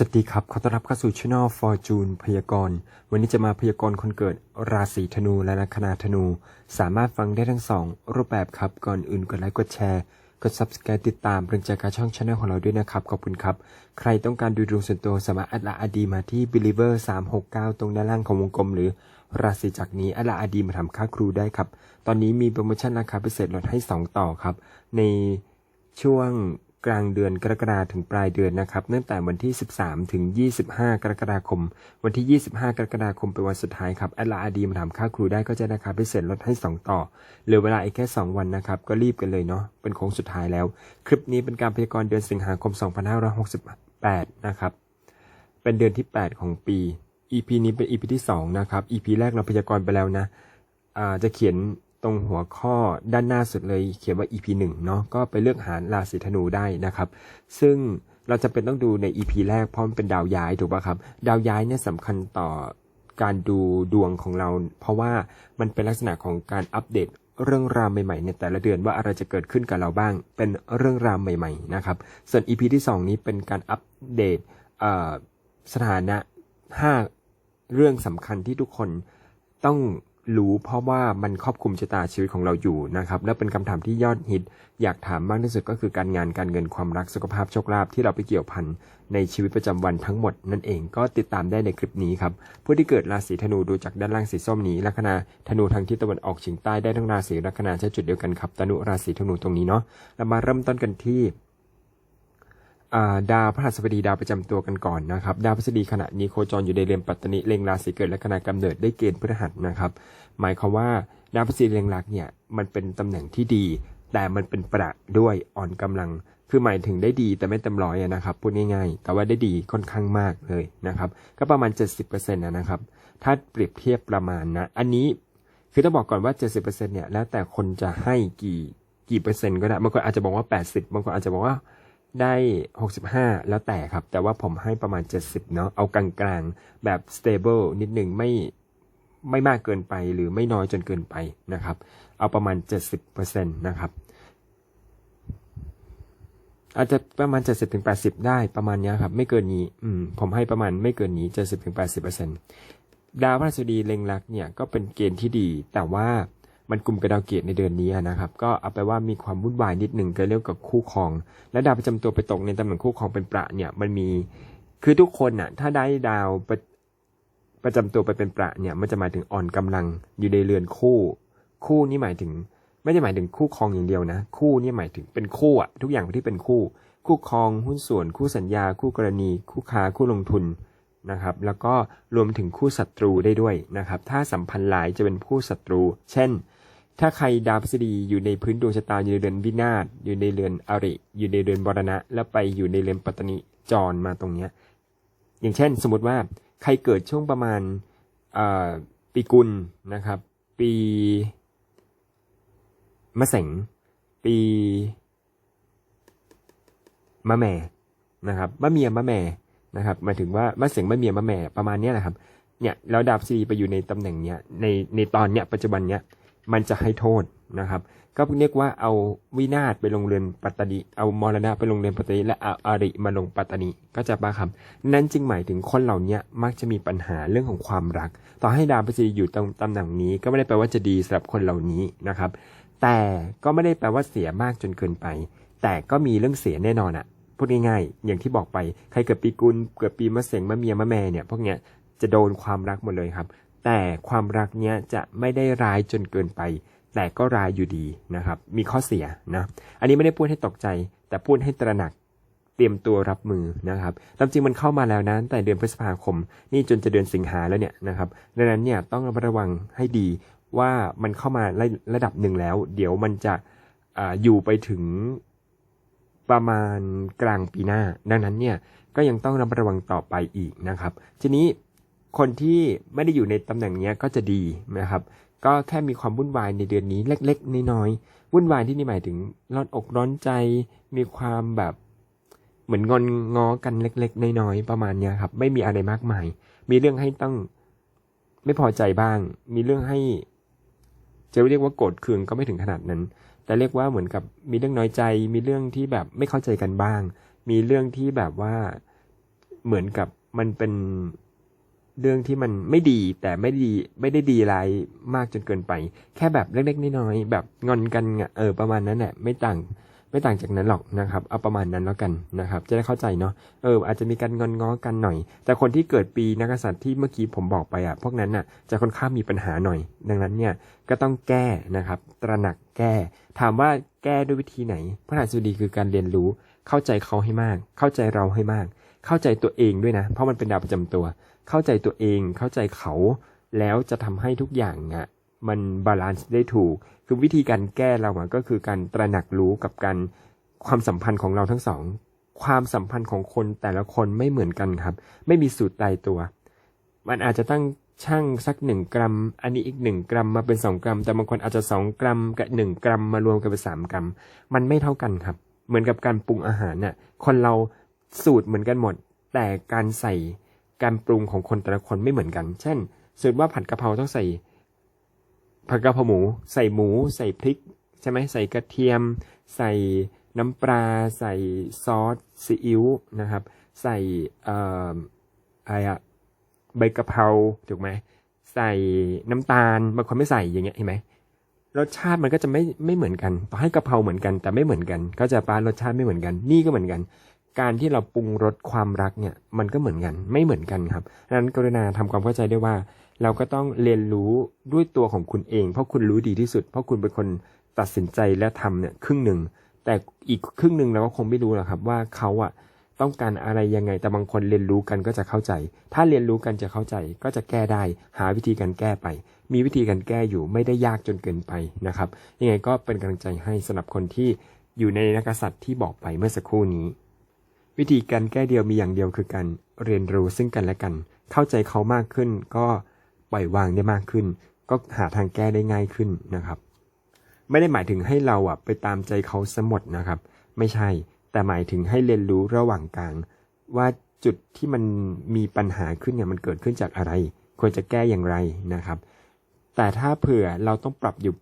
สวัสดีครับ ขอต้อนรับเข้าสู่ช่อง Fortune พยากรณ์ วันนี้จะมาพยากรณ์คนเกิดราศีธนูและลัคนาธนู สามารถฟังได้ทั้งสองรูปแบบครับ ก่อนอื่นกดไลค์กดแชร์ กด Subscribe ติดตามเป็นใจการช่องช anel ของเราด้วยนะครับ ขอบคุณครับ ใครต้องการดูดวงส่วนตัวสามารถอัดละอดีมาที่ Believer 369 ตรงด้านล่างของวงกลม หรือราศีจากนี้อัดละอดีมาทำค่าครูได้ครับ ตอนนี้มีโปรโมชั่นราคาพิเศษลดให้ 2 ต่อครับ ในช่วง กลางเดือนกรกฎาคมถึงปลายเดือนนะครับตั้งแต่วันที่ 13 ถึง 25 กรกฎาคม วันที่ 25 กรกฎาคมเป็นวันสุดท้ายครับแอดลาอาดีมาทำค่าครูได้ก็จะราคาพิเศษลดให้ 2 ต่อเหลือเวลาอีกแค่ 2 วันนะครับก็รีบกันเลยเนาะเป็นโค้งสุดท้ายแล้ว คลิปนี้เป็นการพยากรณ์เดือนสิงหาคม 2568 นะครับเป็นเดือนที่ 8 ของปี EP นี้เป็น EP ที่ 2 นะครับ EP แรกเราพยากรณ์ไปแล้วนะอ่าจะเขียน ตรงหัวข้อด้านหน้าสุดเลยเขียนว่า EP 1เนาะก็ไปเลือกหาราศีธนูได้นะครับ ซึ่งเราจะเป็นต้องดูใน EP แรกเพราะมันเป็นดาวย้ายถูกป่ะครับ ดาวย้ายเนี่ยสำคัญต่อการดูดวงของเรา เพราะว่ามันเป็นลักษณะของการอัปเดตเรื่องราวใหม่ๆในแต่ละเดือนว่าอะไรจะเกิดขึ้นกับเราบ้าง เป็นเรื่องราวใหม่ๆนะครับ ส่วน EP ที่ 2 นี้เป็นการอัปเดตสถานะ 5 เรื่องสำคัญที่ทุกคนต้อง รู้เพราะว่ามันครอบคลุมชะตาชีวิตของเราอยู่นะครับและเป็นคำถามที่ยอดฮิต อยากถามมากที่สุดก็คือการงานการเงินความรักสุขภาพโชคลาภที่เราไปเกี่ยวพันในชีวิตประจำวันทั้งหมดนั่นเองก็ติดตามได้ในคลิปนี้ครับผู้ที่เกิดราศีธนูดูจากด้านล่างสีส้มนี้ลัคนาธนูทางทิศตะวันออกเฉียงใต้ได้ทั้งราศีลัคนาใช้จุดเดียวกันครับธนูราศีธนูตรงนี้เนาะเรามาเริ่มต้นกันที่ ดาวพฤหัสบดีดาวประจำตัวกันก่อนนะครับ ดาวพฤหัสบดีขณะนี้โคจรอยู่ในเรือนปัตตนิเล็งราศีเกิดและขณะกำเนิดได้เกณฑ์พฤหัสนะครับ หมายความว่าดาวพฤหัสบดีเล็งลักเนี่ยมันเป็นตำแหน่งที่ดี แต่มันเป็นประด้วยอ่อนกำลัง คือหมายถึงได้ดีแต่ไม่เต็มร้อยนะครับพูดง่ายๆ แต่ว่าได้ดีค่อนข้างมากเลยนะครับก็ประมาณ 70%นะนะครับถ้าเปรียบเทียบประมาณนะอันนี้คือต้องบอกก่อนว่า 70%เนี่ยแล้วแต่คนจะให้กี่กี่เปอร์เซ็นต์ก็ได้บางคนอาจจะบอกว่า 80บางคนอาจจะบอกว่า ได้ 65 แล้วแต่ครับ แต่ว่าผมให้ประมาณ 70 เนาะเอากลางๆ แบบ stable นิดหนึ่งไม่ไม่มากเกินไปหรือไม่น้อยจนเกินไปนะครับ เอาประมาณ 70%นะครับ อาจจะประมาณ 70-80 ได้ประมาณนี้ครับ ไม่เกินนี้อืมผมให้ประมาณไม่เกินนี้ 70-80%ดาวพฤหัสบดีเล็งลักเนี่ยก็เป็นเกณฑ์ที่ดี แต่ว่า มันกลุ่มกับดาวเกียรติในเดือนนี้นะครับ ก็เอาไปว่ามีความวุ่นวายนิดหนึ่งกับเรื่องกับคู่ครอง และดาวประจำตัวไปตกในตำแหน่งคู่ครองเป็นประเนี่ยมันมีคือทุกคนน่ะ ถ้าได้ดาวประประจำตัวไปเป็นประเนี่ย มันจะหมายถึงอ่อนกำลังอยู่ในเรือนคู่ คู่นี่หมายถึง ไม่ได้หมายถึงคู่ครองอย่างเดียวนะ คู่นี่หมายถึงเป็นคู่อะทุกอย่างที่เป็นคู่ คู่ครองหุ้นส่วน คู่สัญญา คู่กรณี คู่ค้าคู่ลงทุนนะครับ แล้วก็รวมถึงคู่ศัตรูได้ด้วยนะครับ ถ้าสัมพันธ์หลายจะเป็นคู่ศัตรู เช่น ถ้าใครดาวพฤษฎีอยู่ในพื้นดวงชะตาอยู่ในเรือนวินาศอยู่ในเรือนอริ อยู่ในเรือนบรณะ แล้วไปอยู่ในเรือนปัตตนิจรมาตรงเนี้ยอย่างเช่น สมมติว่าใครเกิดช่วงประมาณปีกุลนะครับ ปีมะเสงปีมะแม่นะครับมะเมียมะแม่นะครับหมายถึงว่ามะเสงมะเมียมะแม่ประมาณนี้แหละครับเนี่ยแล้วดาวพฤษฎีไปอยู่ในตำแหน่งเนี้ยในในตอนเนี้ยปัจจุบันเนี้ย มันจะให้โทษนะครับ ก็เรียกว่าเอาวินาศไปลงเรือนปัตตนิเอามรณะไปลงเรือนปัตตนิและเอาอาริมาลงปัตตนิก็จะปะครับนั่นจึงหมายถึงคนเหล่านี้มักจะมีปัญหาเรื่องของความรัก ต่อให้ดาวพฤษฎีอยู่ตรงตำแหน่งนี้ ก็ไม่ได้แปลว่าจะดีสำหรับคนเหล่านี้นะครับ แต่ก็ไม่ได้แปลว่าเสียมากจนเกินไป แต่ก็มีเรื่องเสียแน่นอนอะพูดง่ายๆอย่างที่บอกไปใครเกิดปีกุลเกิดปีมะเสงมะเมียมะแม่เนี่ยพวกเนี้ยจะโดนความรักหมดเลยครับ แต่ความรักเนี้ยจะไม่ได้ร้ายจนเกินไป แต่ก็ร้ายอยู่ดีนะครับ มีข้อเสียนะอันนี้ไม่ได้พูดให้ตกใจ แต่พูดให้ตระหนักเตรียมตัวรับมือนะครับตามจริงมันเข้ามาแล้วนะแต่เดือนพฤษภาคม นี่จนจะเดือนสิงหาแล้วเนี่ยนะครับดังนั้นเนี่ยต้องระมัดระวังให้ดีว่ามันเข้ามาระระดับหนึ่งแล้ว เดี๋ยวมันจะออยู่ไปถึงประมาณกลางปีหน้า ดังนั้นเนี่ยก็ยังต้องระมัดระวังต่อไปอีกนะครับ ทีนี้ คนที่ไม่ได้อยู่ในตำแหน่งนี้ก็จะดีนะครับ ก็แค่มีความวุ่นวายในเดือนนี้เล็ก ๆน้อยๆวุ่นวายที่นี่หมายถึงร้อนอกร้อนใจ มีความแบบเหมือนงอนงอกันเล็ก ๆ น้อยๆประมาณนี้ครับ ไม่มีอะไรมากมาย มีเรื่องให้ต้องไม่พอใจบ้าง มีเรื่องให้จะเรียกว่าโกรธเคืองก็ไม่ถึงขนาดนั้น แต่เรียกว่าเหมือนกับมีเรื่องน้อยใจ มีเรื่องที่แบบไม่เข้าใจกันบ้าง มีเรื่องที่แบบว่าเหมือนกับมันเป็น เรื่องที่มันไม่ดีแต่ไม่ดีไม่ได้ดีร้ายมากจนเกินไป แค่แบบเล็กๆน้อยๆแบบงอนกันเออประมาณนั้นแหละไม่ต่างไม่ต่างจากนั้นหรอกนะครับเอาประมาณนั้นแล้วกันนะครับ จะได้เข้าใจเนาะเอออาจจะมีการงอนง้อกันหน่อย แต่คนที่เกิดปีนักษัตริย์ที่เมื่อกี้ผมบอกไปอะพวกนั้นอะจะค่อนข้างมีปัญหาหน่อย ดังนั้นเนี่ยก็ต้องแก้นะครับ ตระหนักแก้ ถามว่าแก้ด้วยวิธีไหน พระราชบดีคือการเรียนรู้ เข้าใจเขาให้มาก เข้าใจเราให้มาก เข้าใจตัวเองด้วยนะ เพราะมันเป็นดาวประจำตัว เข้าใจตัวเองเข้าใจเขา แล้วจะทำให้ทุกอย่างอะมันบาลานซ์ได้ถูก คือวิธีการแก้เราอะก็คือการตระหนักรู้กับการความสัมพันธ์ของเราทั้งสอง ความสัมพันธ์ของคนแต่ละคนไม่เหมือนกันครับ ไม่มีสูตรตายตัว มันอาจจะตั้งช่างสักหนึ่งกรัม อันนี้อีกหนึ่งกรัมมาเป็นสองกรัม แต่บางคนอาจจะสองกรัมกับหนึ่งกรัมมารวมกันเป็นสามกรัม มันไม่เท่ากันครับ เหมือนกับการปรุงอาหารน่ะ คนเราสูตรเหมือนกันหมด แต่การใส่ การปรุงของคนแต่ละคนไม่เหมือนกัน เช่นสูตรว่าผัดกะเพราต้องใส่ผัดกะเพราหมู ใส่หมู ใส่พริก ใช่ไหมใส่กระเทียม ใส่น้ำปลาใส่ซอสซีอิ๊วนะครับ ใส่เอ่ออะไรอะใบกะเพราถูกไหมใส่น้ำตาลบางคนไม่ใส่อย่างเงี้ยเห็นไหมรสชาติมันก็จะไม่ไม่เหมือนกัน ต่อให้กะเพราเหมือนกัน แต่ไม่เหมือนกัน ก็จะปลารสชาติไม่เหมือนกัน นี่ก็เหมือนกัน การที่เราปรุงรสความรักเนี่ยมันก็เหมือนกันไม่เหมือนกันครับดังนั้นกรุณาทำความเข้าใจได้วยว่า เราก็ต้องเรียนรู้ด้วยตัวของคุณเอง เพราะคุณรู้ดีที่สุด เพราะคุณเป็นคนตัดสินใจและทำเนี่ยครึ่งหนึ่งแต่อีกครึ่งหนึ่งเราก็คงไม่รู้หรอกครับว่าเขาอะต้องการอะไรยังไงแต่บางคนเรียนรู้กันก็จะเข้าใจ ถ้าเรียนรู้กันจะเข้าใจก็จะแก้ได้ หาวิธีการแก้ไป มีวิธีการแก้อยู่ไม่ได้ยากจนเกินไปนะครับยังไงก็เป็นกำลังใจให้สำหรับคนที่อยู่ในนักษัตริย์ที่บอกไปเมื่อสักครู่นี้ วิธีการแก้เดียวมีอย่างเดียวคือการเรียนรู้ซึ่งกันและกัน เข้าใจเขามากขึ้น ก็ปล่อยวางได้มากขึ้น ก็หาทางแก้ได้ง่ายขึ้นนะครับ ไม่ได้หมายถึงให้เราอะไปตามใจเขาสมดนะครับ ไม่ใช่ แต่หมายถึงให้เรียนรู้ระหว่างกลาง ว่าจุดที่มันมีปัญหาขึ้นเนี่ยมันเกิดขึ้นจากอะไร ควรจะแก้อย่างไรนะครับ แต่ถ้าเผื่อเราต้องปรับอยู่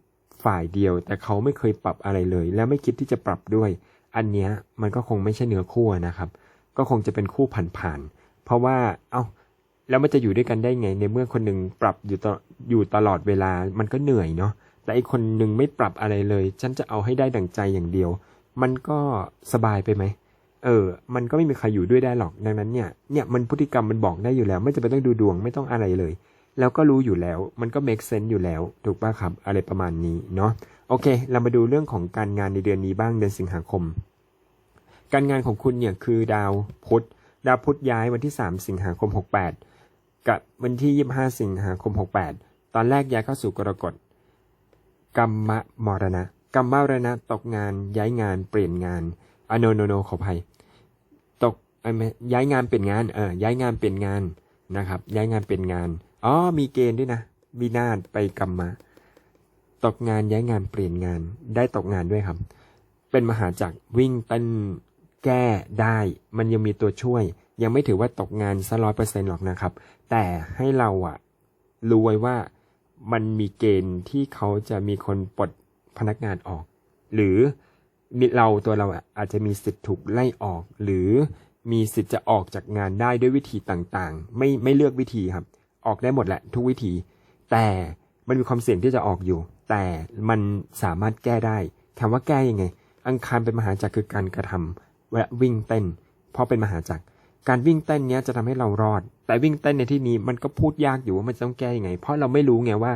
ฝ่ายเดียว แต่เขาไม่เคยปรับอะไรเลย แล้วไม่คิดที่จะปรับด้วย อันเนี้ยมันก็คงไม่ใช่เนื้อคู่นะครับ ก็คงจะเป็นคู่ผ่านๆเพราะว่าเอ้าแล้วมันจะอยู่ด้วยกันได้ไงในเมื่อคนหนึ่งปรับอยู่ตอยู่ตลอดเวลามันก็เหนื่อยเนาะแต่อีกคนหนึ่งไม่ปรับอะไรเลย ฉันจะเอาให้ได้ดั่งใจอย่างเดียว มันก็สบายไปไหมเออ มันก็ไม่มีใครอยู่ด้วยได้หรอกดังนั้นเนี่ยเนี่ยมันพฤติกรรมมันบอกได้อยู่แล้ว ไม่จำเป็นต้องดูดวงไม่ต้องอะไรเลย แล้วก็รู้อยู่แล้ว มันก็ make sense อยู่แล้ว ถูกป่ะครับ อะไรประมาณนี้เนาะ โอเค เรามาดูเรื่องของการงานในเดือนนี้บ้างเดือนสิงหาคม การงานของคุณเนี่ยคือดาวพุธ ดาวพุธย้ายวันที่ 3 สิงหาคม 68 กับวันที่ 25 สิงหาคม 68 ตอนแรกย้ายเข้าสู่กรกฎกรรมมรณะกรรมมรณะตกงาน ย้ายงาน เปลี่ยนงานอโนโนโนขออภัย ตกย้ายงานเปลี่ยนงาน เออ ย้ายงานเปลี่ยนงานนะครับ ย้ายงานเปลี่ยนงาน อ๋อมีเกณฑ์ด้วยนะวินาศไปกรรมมา ตกงานย้ายงานเปลี่ยนงานได้ตกงานด้วยครับ เป็นมหาจักรวิ่งเต้นแก้ได้ มันยังมีตัวช่วย ยังไม่ถือว่าตกงานซะร้อยเปอร์เซ็นต์หรอกนะครับ แต่ให้เราอะรู้ไว้ว่ามันมีเกณฑ์ที่เขาจะมีคนปลดพนักงานออก หรือมีเราตัวเราอะอาจจะมีสิทธิ์ถูกไล่ออก หรือมีสิทธิ์จะออกจากงานได้ด้วยวิธีต่างๆ ไม่ไม่เลือกวิธีครับ ออกได้หมดแหละ ทุกวิธี แต่มันมีความเสี่ยงที่จะออกอยู่ แต่มันสามารถแก้ได้คำว่าแก้ยังไง อังคารเป็นมหาจักรคือการกระทำและวิ่งเต้น เพราะเป็นมหาจักรการวิ่งเต้นเนี้ยจะทำให้เรารอด แต่วิ่งเต้นในที่นี้มันก็พูดยากอยู่ว่ามันจะต้องแก้ยังไง เพราะเราไม่รู้ไงว่า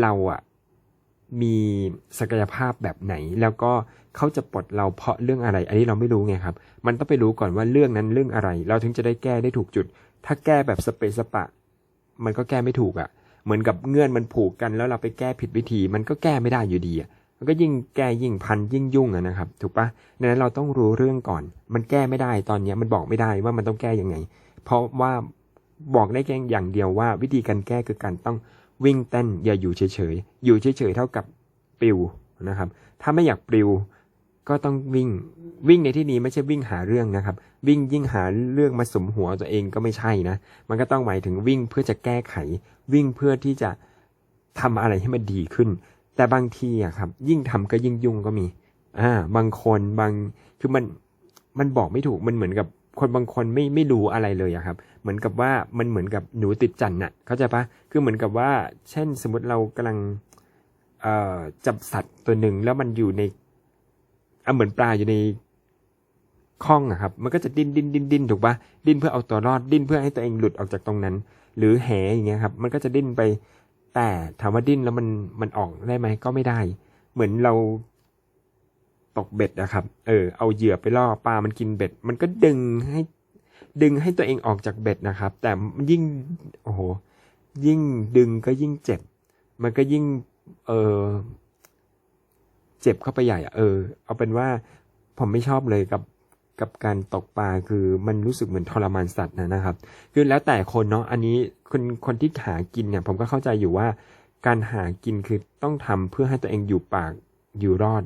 เราอะมีศักยภาพแบบไหน แล้วก็เขาจะปลดเราเพราะเรื่องอะไร อันนี้เราไม่รู้ไงครับ มันต้องไปรู้ก่อนว่าเรื่องนั้นเรื่องอะไร เราถึงจะได้แก้ได้ถูกจุด ถ้าแก้แบบสเปซสปะ มันก็แก้ไม่ถูกอะ่ะ เหมือนกับเงื่อนมันผูกกันแล้วเราไปแก้ผิดวิธี มันก็แก้ไม่ได้อยู่ดีอะมันก็ยิ่งแก้ยิ่งพันยิ่งยุ่งอะนะครับ ถูกปะดังนั้นเราต้องรู้เรื่องก่อน มันแก้ไม่ได้ตอนเนี้ยมันบอกไม่ได้ว่ามันต้องแก้ยังไง เพราะว่าบอกได้แค่อย่างเดียวว่า วิธีการแก้คือการต้องวิ่งเต้นอย่าอยู่เฉยๆ อยู่เฉยๆเท่ากับปลิวนะครับ ถ้าไม่อยากปลิว ก็ต้องวิ่งวิ่งในที่นี้ไม่ใช่วิ่งหาเรื่องนะครับ วิ่งยิ่งหาเรื่องมาสมหัวตัวเองก็ไม่ใช่นะ มันก็ต้องหมายถึงวิ่งเพื่อจะแก้ไข วิ่งเพื่อที่จะทำอะไรให้มันดีขึ้น แต่บางทีอะครับ ยิ่งทำก็ยิ่งยุ่งก็มีอ่าบางคนบางคือมันมันบอกไม่ถูกมันเหมือนกับคนบางคนไม่ไม่รู้อะไรเลยอะครับ เหมือนกับว่ามันเหมือนกับหนูติดจันทร์น่ะ เข้าใจปะคือเหมือนกับว่า เช่นสมมติเรากำลังเอ่อจับสัตว์ตัวหนึ่งแล้วมันอยู่ใน เหมือนปลาอยู่ในคลองอะครับ มันก็จะดิ้นดิ้นดิ้นดิ้นถูกปะดิ้นเพื่อเอาตัวรอดดิ้นเพื่อให้ตัวเองหลุดออกจากตรงนั้น หรือแหอย่างเงี้ยครับ มันก็จะดิ้นไป แต่ถามว่าดิ้นแล้วมันมันออกได้ไหมก็ไม่ได้ เหมือนเราตกเบ็ดนะครับ เออ เอาเหยื่อไปล่อปลา มันกินเบ็ด มันก็ดึงให้ ดึงให้ตัวเองออกจากเบ็ดนะครับ แต่ยิ่ง โอ้โห ยิ่งดึงก็ยิ่งเจ็บ มันก็ยิ่ง เออ เจ็บเข้าไปใหญ่เออ เอาเป็นว่าผมไม่ชอบเลยกับกับการตกปลาคือมันรู้สึกเหมือนทรมานสัตว์นะนะครับ คือแล้วแต่คนเนาะอันนี้คนคนที่หากินเนี่ย ผมก็เข้าใจอยู่ว่า การหากินคือต้องทำเพื่อให้ตัวเองอยู่ปากอยู่รอด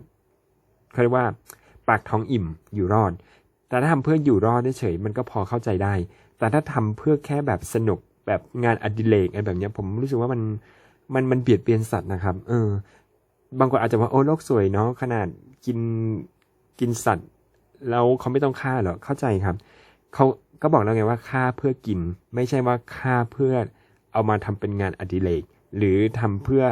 เขาเรียกว่าปากท้องอิ่มอยู่รอด แต่ถ้าทำเพื่ออยู่รอดเฉยมันก็พอเข้าใจได้ แต่ถ้าทำเพื่อแค่แบบสนุกแบบงานอดิเรกอะไรแบบเนี้ยผมรู้สึกว่ามันมันมันเบียดเบียนสัตว์นะครับ เออ บางคนอาจจะว่าโอ้โลกสวยเนาะขนาดกินกินสัตว์ แล้วเขาไม่ต้องฆ่าเหรอเข้าใจครับเขาก็บอกแล้วไงว่าฆ่าเพื่อกิน ไม่ใช่ว่าฆ่าเพื่อเอามาทำเป็นงานอดิเรกหรือทำเพื่อ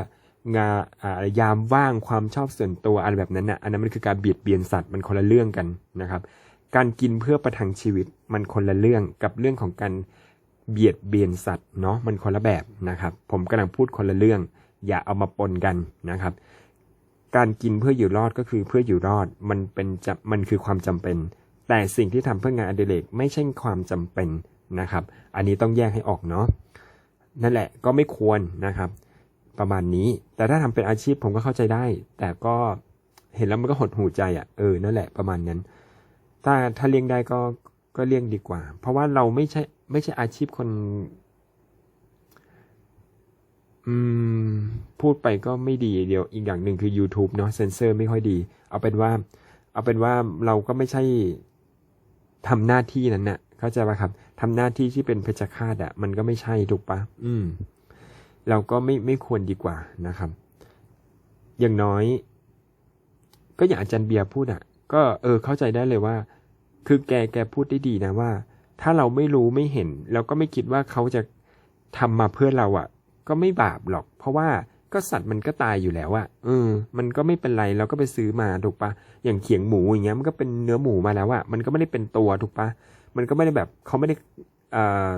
งานอ่ายามว่างความชอบส่วนตัวอะไรแบบนั้นนะอันนั้นมันคือการเบียดเบียนสัตว์มันคนละเรื่องกันนะครับ การกินเพื่อประทังชีวิตมันคนละเรื่องกับเรื่องของการเบียดเบียนสัตว์เนาะมันคนละแบบนะครับ ผมกำลังพูดคนละเรื่อง อย่าเอามาปนกันนะครับ การกินเพื่ออยู่รอดก็คือเพื่ออยู่รอดมันเป็นจะมันคือความจำเป็น แต่สิ่งที่ทำเพื่องานอดิเรกไม่ใช่ความจำเป็นนะครับ อันนี้ต้องแยกให้ออกเนาะนั่นแหละก็ไม่ควรนะครับ ประมาณนี้แต่ถ้าทำเป็นอาชีพผมก็เข้าใจได้ แต่ก็เห็นแล้วมันก็หดหูใจอะ่ะเออนั่นแหละประมาณนั้น ถ้าถ้าเลี้ยงได้ก็ก็เลี้ยงดีกว่า เพราะว่าเราไม่ใช่ไม่ใช่อาชีพคน อืม พูดไปก็ไม่ดีเดียวอีกอย่างหนึ่งคือ YouTube เนาะเซนเซอร์ไม่ค่อยดี เอาเป็นว่า เอาเป็นว่าเราก็ไม่ใช่ทำหน้าที่นั้นน่ะ เข้าใจป่ะครับทำหน้าที่ที่เป็นเพชฌฆาตอะมันก็ไม่ใช่ถูกปะอืม เราก็ไม่ไม่ควรดีกว่านะครับ อย่างน้อย ก็อย่างอาจารย์เบียร์พูดอะก็เออเข้าใจได้เลยว่า คือแกแกพูดได้ดีนะว่า ถ้าเราไม่รู้ไม่เห็น เราก็ไม่คิดว่าเขาจะทำมาเพื่อเราอะ ก็ไม่บาปหรอก เพราะว่าก็สัตว์มันก็ตายอยู่แล้วอะเออ มันก็ไม่เป็นไรเราก็ไปซื้อมาถูกปะอย่างเขียงหมูอย่างเงี้ยมันก็เป็นเนื้อหมูมาแล้วอะมันก็ไม่ได้เป็นตัวถูกปะมันก็ไม่ได้แบบเขาไม่ได้เอ่อ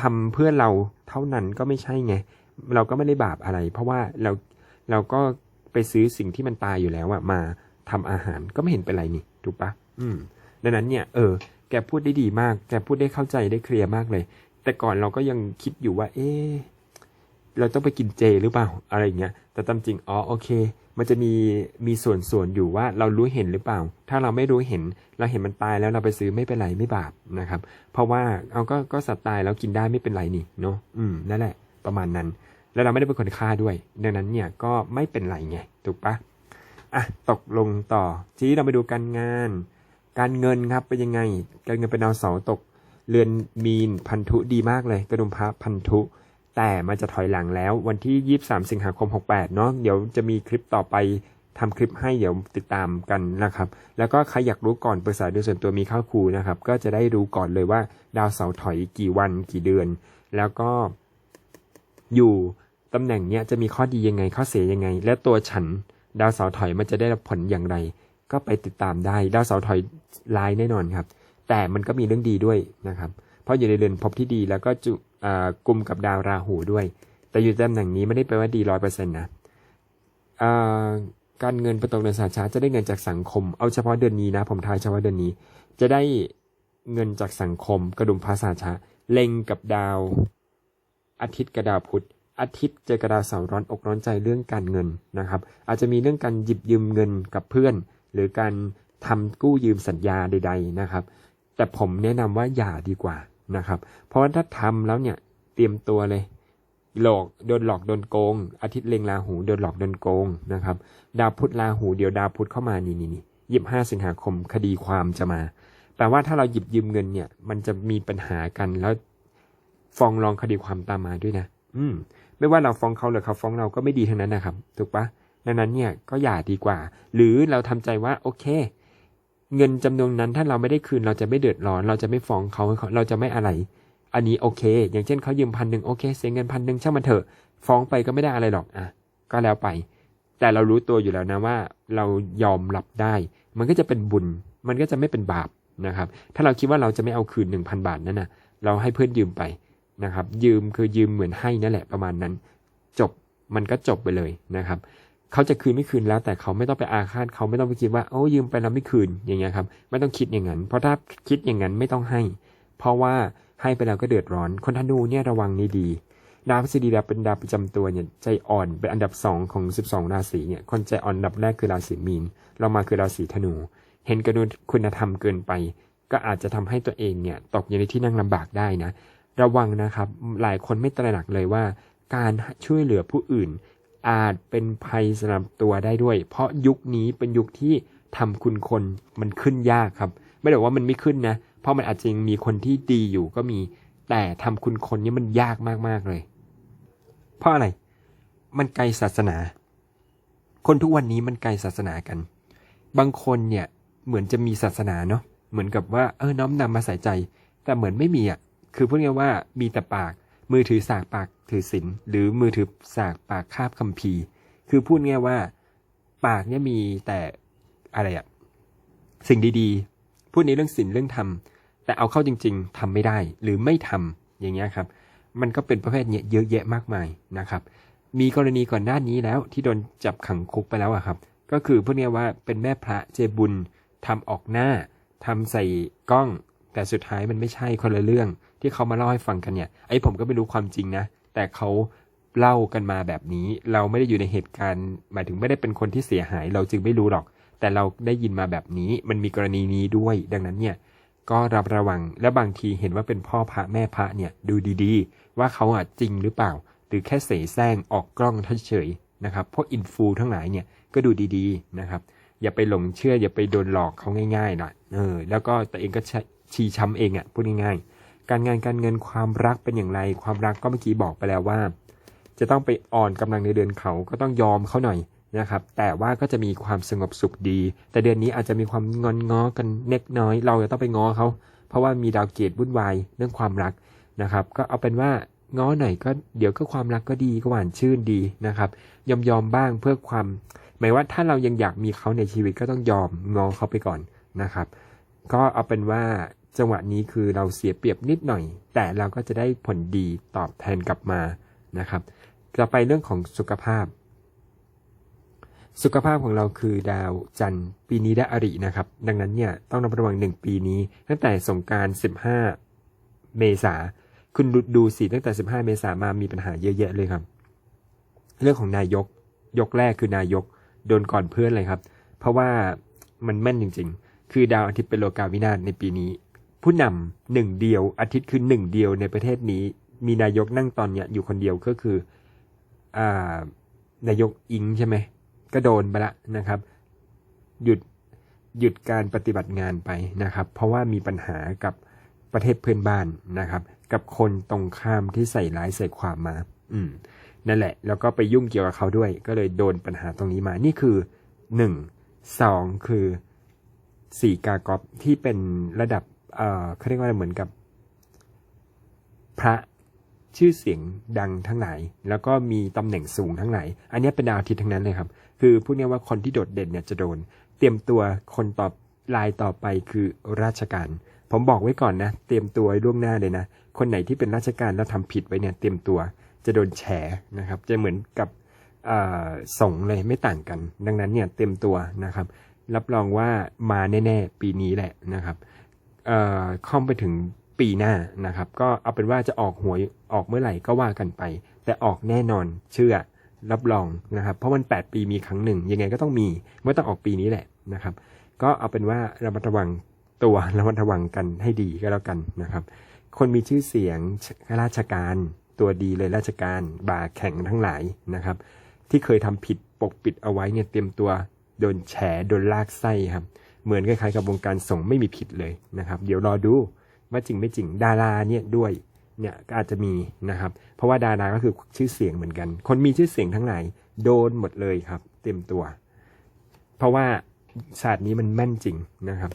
ทำเพื่อเราเท่านั้นก็ไม่ใช่ไง เราก็ไม่ได้บาปอะไร เพราะว่าเราเราก็ไปซื้อสิ่งที่มันตายอยู่แล้วอะมาทำอาหารก็ไม่เห็นเป็นไรนี่ถูกปะอืม ดังนั้นเนี่ย เออ แกพูดได้ดีมาก แกพูดได้เข้าใจได้เคลียร์มากเลย แต่ก่อนเราก็ยังคิดอยู่ว่า เอ๊ะ เราต้องไปกินเจหรือเปล่าอะไรอย่างเงี้ยแต่ตามจริงอ๋อโอเค มันจะมีมีส่วนส่วนอยู่ว่าเรารู้เห็นหรือเปล่า ถ้าเราไม่รู้เห็นเราเห็นมันตายแล้วเราไปซื้อไม่เป็นไรไม่บาปนะครับ เพราะว่าเอาก็ก็สัตว์ตายแล้วกินได้ไม่เป็นไรนี่เนาะอืมนั่นแหละ ประมาณนั้น แล้วเราไม่ได้เป็นคนฆ่าด้วย ดังนั้นเนี่ยก็ไม่เป็นไรไงถูกปะอะตกลงต่อทีนี้เราไปดูการงาน การเงินครับเป็นยังไง การเงินเป็นดาวเสาร์ตกเรือนมีนพันธุดีมากเลย กระดุมพระพันธุ แต่มันจะถอยหลังแล้ววันที่ 23 สิงหาคม 68 เนาะเดี๋ยวจะมีคลิปต่อไปทำคลิปให้เดี๋ยวติดตามกันนะครับ แล้วก็ใครอยากรู้ก่อนปรึกษาดูส่วนตัวมีข้าวครูนะครับ ก็จะได้รู้ก่อนเลยว่าดาวเสาร์ถอยกี่วันกี่เดือน แล้วก็อยู่ตำแหน่งเนี้ยจะมีข้อดียังไงข้อเสียยังไง และตัวฉันดาวเสาร์ถอยมันจะได้รับผลอย่างไร ก็ไปติดตามได้ ดาวเสาร์ถอยลายแน่นอนครับ แต่มันก็มีเรื่องดีด้วยนะครับ เพราะอยู่ในเรือนภพที่ดีแล้วก็จุอ่ากลุ่มกับดาวราหูด้วย แต่อยู่ตำแหน่งนี้ไม่ได้แปลว่าดีร้อยเปอร์เซ็นต์นะอ่าการเงินประตกเดือนสาชาจะได้เงินจากสังคม เอาเฉพาะเดือนนี้นะ ผมทายเฉพาะเดือนนี้ จะได้เงินจากสังคม กระดุมภาษาชาเล็งกับดาว อาทิตย์กับดาวพุธอาทิตย์เจอกระดาเสาร้อนอกร้อนใจเรื่องการเงินนะครับ อาจจะมีเรื่องการหยิบยืมเงินกับเพื่อน หรือการทำกู้ยืมสัญญาใด ๆนะครับ แต่ผมแนะนำว่าอย่าดีกว่า นะครับ เพราะว่าถ้าทำแล้วเนี่ยเตรียมตัวเลย หลอกโดนหลอกโดนโกง อาทิตย์เล็งราหูโดนหลอกโดนโกงนะครับ ดาวพุธราหูเดี๋ยวดาวพุธเข้ามานี่นี่นี่ยี่ห้าสิงหาคมคดีความจะมาแปลว่าถ้าเราหยิบยืมเงินเนี่ย มันจะมีปัญหากันแล้วฟ้องร้องคดีความตามมาด้วยนะ อืม ไม่ว่าเราฟ้องเขาหรือเขาฟ้องเราก็ไม่ดีทั้งนั้นนะครับ ถูกปะดังนั้นเนี่ยก็อย่าดีกว่า หรือเราทำใจว่าโอเค เงินจำนวนนั้นถ้าเราไม่ได้คืนเราจะไม่เดือดร้อน เราจะไม่ฟ้องเขาเราจะไม่อะไร อันนี้โอเค อย่างเช่นเขายืมพันหนึ่งโอเคเสียเงินพันหนึ่งช่างมันเถอะ ฟ้องไปก็ไม่ได้อะไรหรอกอะก็แล้วไป แต่เรารู้ตัวอยู่แล้วนะว่า เรายอมรับได้ มันก็จะเป็นบุญ มันก็จะไม่เป็นบาปนะครับ ถ้าเราคิดว่าเราจะไม่เอาคืนหนึ่งพันบาทนั่นนะเราให้เพื่อนยืมไปนะครับ ยืมคือยืมเหมือนให้นั่นแหละประมาณนั้น จบมันก็จบไปเลยนะครับ เขาจะคืนไม่คืนแล้ว แต่เขาไม่ต้องไปอาฆาตเขาไม่ต้องไปคิดว่าโอ้ยืมไปแล้วไม่คืนอย่างเงี้ยครับ ไม่ต้องคิดอย่างนั้น เพราะถ้าคิดอย่างนั้นไม่ต้องให้ เพราะว่าให้ไปแล้วก็เดือดร้อน คนธนูเนี่ยระวังนี่ดีดาวพฤษฎีดาวเป็นดาวประจำตัวเนี่ยใจอ่อนเป็นอันดับสองของ 12 ราศีเนี่ยคนใจอ่อนอันดับแรกคือราศีมีนเรามาคือราศีธนู เห็นกระนุคุณธรรมเกินไป ก็อาจจะทำให้ตัวเองเนี่ยตกอยู่ในที่นั่งลำบากได้นะ ระวังนะครับ หลายคนไม่ตระหนักเลยว่า การช่วยเหลือผู้อื่น อาจเป็นภัยสำหรับตัวได้ด้วย เพราะยุคนี้เป็นยุคที่ทำคุณคนมันขึ้นยากครับ ไม่ได้ว่ามันไม่ขึ้นนะ เพราะมันอาจจะยังมีคนที่ดีอยู่ก็มี แต่ทำคุณคนนี่มันยากมากๆเลย เพราะอะไร มันไกลศาสนา คนทุกวันนี้มันไกลศาสนากัน บางคนเนี่ยเหมือนจะมีศาสนาเนาะ เหมือนกับว่าเออน้อมนำมาใส่ใจ แต่เหมือนไม่มีอะ คือพูดง่ายว่ามีแต่ปาก มือถือสากปากถือศีลหรือมือถือสากปากคาบคัมภีร์ คือพูดง่ายว่า ปากเนี่ยมีแต่อะไรอะสิ่งดีๆ พูดในเรื่องศีลเรื่องธรรมแต่เอาเข้าจริง ๆทำไม่ได้หรือไม่ทำอย่างเงี้ยครับ มันก็เป็นประเภทเนี้ยเยอะแยะมากมายนะครับ มีกรณีก่อนหน้านี้แล้วที่โดนจับขังคุกไปแล้วอะครับ ก็คือพูดง่ายว่าเป็นแม่พระเจบุญทำออกหน้าทำใส่กล้อง แต่สุดท้ายมันไม่ใช่คนละเรื่องที่เขามาเล่าให้ฟังกันเนี่ยไอ้ผมก็ไม่รู้ความจริงนะ แต่เขาเล่ากันมาแบบนี้ เราไม่ได้อยู่ในเหตุการณ์ หมายถึงไม่ได้เป็นคนที่เสียหาย เราจึงไม่รู้หรอก แต่เราได้ยินมาแบบนี้ มันมีกรณีนี้ด้วย ดังนั้นเนี่ย ก็รับระวังและบางทีเห็นว่าเป็นพ่อพระแม่พระเนี่ยดูดีๆ ว่าเขาอะจริงหรือเปล่า หรือแค่เสแสร้งออกกล้องเฉยๆนะครับพวกอินฟูทั้งหลายเนี่ยก็ดูดีๆนะครับอย่าไปหลงเชื่ออย่าไปโดนหลอกเขาง่ายๆนะเออแล้วก็ตัวเองก็ ชีช้ำเองอะพูดง่ายๆ การงานการเงินความรักเป็นอย่างไร ความรักก็เมื่อกี้บอกไปแล้วว่า จะต้องไปอ่อนกำลังในเดือนเขาก็ต้องยอมเขาหน่อยนะครับ แต่ว่าก็จะมีความสงบสุขดี แต่เดือนนี้อาจจะมีความงอนง้อกันเล็กน้อย เราจะต้องไปง้อเขา เพราะว่ามีดาวเกตวุ่นวายเรื่องความรักนะครับ ก็เอาเป็นว่าง้อหน่อยก็เดี๋ยวก็ความรักก็ดีก็หวานชื่นดีนะครับยอมยอมบ้างเพื่อความ หมายว่าถ้าเรายังอยากมีเขาในชีวิตก็ต้องยอมงอเขาไปก่อนนะครับ ก็เอาเป็นว่า จังหวะนี้คือเราเสียเปรียบนิดหน่อย แต่เราก็จะได้ผลดีตอบแทนกลับมานะครับจะไปเรื่องของสุขภาพ สุขภาพของเราคือดาวจันทร์ปีนี้ได้อรินะครับ ดังนั้นเนี่ยต้องระมัดระวังหนึ่งปีนี้ ตั้งแต่สงกราร 15 เมษาคุณดูดูสิตั้งแต่ 15 เมษามามีปัญหาเยอะแยะเลยครับ เรื่องของนายกยกแรกคือนายกโดนก่อนเพื่อนเลยครับ เพราะว่ามันแม่นจริง ๆ คือดาวอาทิตย์เป็นโลกาวินาศในปีนี้ ผู้นำหนึ่งเดียว อาทิตย์คือหนึ่งเดียวในประเทศนี้ มีนายกนั่งตอนเนี้ยอยู่คนเดียวก็คืออ่านายกอิงใช่ไหมก็โดนไปละนะครับ หยุดหยุดการปฏิบัติงานไปนะครับ เพราะว่ามีปัญหากับประเทศเพื่อนบ้านนะครับ กับคนตรงข้ามที่ใส่ร้ายใส่ความมา อืม นั่นแหละ แล้วก็ไปยุ่งเกี่ยวกับเขาด้วย ก็เลยโดนปัญหาตรงนี้มา นี่คือหนึ่งสองคือสี่กากอบที่เป็นระดับ เอ่อเขาเรียกว่าเหมือนกับ พระชื่อเสียงดังทั้งหลายแล้วก็มีตำแหน่งสูงทั้งหลายอันนี้เป็นดาวอาทิตย์ทั้งนั้นเลยครับ คือพูดง่ายว่าคนที่โดดเด่นเนี่ยจะโดน เตรียมตัวคนต่อลายต่อไปคือราชการ ผมบอกไว้ก่อนนะ เตรียมตัวล่วงหน้าเลยนะ คนไหนที่เป็นราชการแล้วทำผิดไว้เนี่ยเตรียมตัวจะโดนแฉนะครับ จะเหมือนกับส่งเลยไม่ต่างกัน ดังนั้นเนี่ยเตรียมตัวนะครับ รับรองว่ามาแน่ ๆ ปีนี้แหละนะครับ ค่อมไปถึงปีหน้านะครับ ก็เอาเป็นว่าจะออกหวยออกเมื่อไหร่ก็ว่ากันไป แต่ออกแน่นอนเชื่อรับรองนะครับ เพราะมัน 8 ปีมีครั้งหนึ่ง ยังไงก็ต้องมีไม่ต้องออกปีนี้แหละนะครับ ก็เอาเป็นว่าระมัดระวังตัวระมัดระวังกันให้ดีก็แล้วกันนะครับ คนมีชื่อเสียงราชการตัวดีเลยราชการบาแข่งทั้งหลายนะครับ ที่เคยทำผิดปกปิดเอาไว้เนี่ยเตรียมตัวโดนแฉโดนลากไส้ครับ เหมือนคล้ายๆกับวงการส่งไม่มีผิดเลยนะครับ เดี๋ยวรอดูว่าจริงไม่จริงดาราเนี่ยด้วยเนี่ยก็อาจจะมีนะครับ เพราะว่าดาราก็คือชื่อเสียงเหมือนกัน คนมีชื่อเสียงทั้งหลายโดนหมดเลยครับ เต็มตัว เพราะว่าศาสตร์นี้มันแม่นจริงนะครับ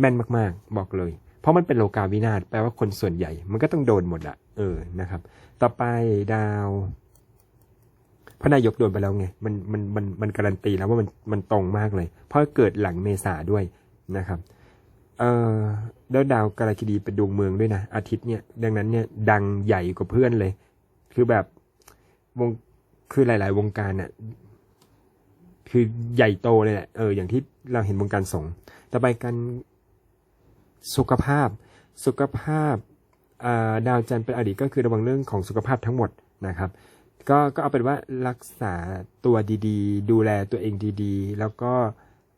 แม่นมากๆบอกเลย เพราะมันเป็นโลกาวินาศแปลว่าคนส่วนใหญ่ มันก็ต้องโดนหมดอะเออนะครับ ต่อไปดาว พระนายกโดนไปแล้วไงมันมันมันมันการันตีแล้วว่ามันมันตรงมากเลย เพราะเกิดหลังเมษาด้วยนะครับเออแล้วดาวกรกิดีเป็นดวงเมืองด้วยนะ อาทิตย์เนี่ย ดังนั้นเนี่ยดังใหญ่กว่าเพื่อนเลย คือแบบวงคือหลาย ๆ วงการน่ะคือใหญ่โตเลยแหละเอออย่างที่เราเห็นวงการสงต่อไปการสุขภาพ สุขภาพดาวจันทร์เป็นอดีตก็คือระวังเรื่องของสุขภาพทั้งหมดนะครับ ก็ก็เอาเป็นว่ารักษาตัวดีๆ ดูแลตัวเองดีๆ แล้วก็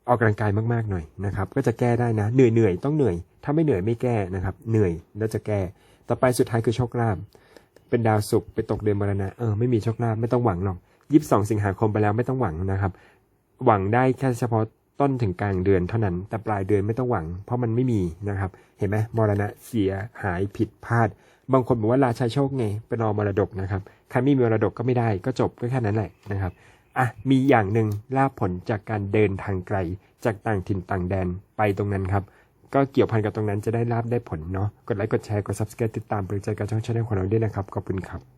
ออกกำลังกายมากๆหน่อยนะครับ ก็จะแก้ได้นะเหนื่อยเหนื่อยต้องเหนื่อย ถ้าไม่เหนื่อยไม่แก้นะครับ เหนื่อยแล้วจะแก้ ต่อไปสุดท้ายคือโชคลาภเป็นดาวศุกร์ไปตกเดือนมรณะเออไม่มีโชคลาภไม่ต้องหวังหรอกยี่สิบสองสิงหาคมไปแล้วไม่ต้องหวังนะครับ หวังได้แค่เฉพาะต้นถึงกลางเดือนเท่านั้น แต่ปลายเดือนไม่ต้องหวัง เพราะมันไม่มีนะครับ เห็นไหมมรณะเสียหายผิดพลาด บางคนบอกว่าราชาโชคไงเป็นรอมรดกนะครับใครไม่มีมรดกก็ไม่ได้ก็จบก็แค่นั้นแหละนะครับอะมีอย่างหนึ่งลาบผลจากการเดินทางไกล จากต่างถิ่นต่างแดนไปตรงนั้นครับ ก็เกี่ยวพันกับตรงนั้นจะได้ลาบได้ผลเนาะกดไลค์กดแชร์กด subscribe ติดตามบริจาคการช่องชาแนลของเราด้วยนะครับขอบคุณครับ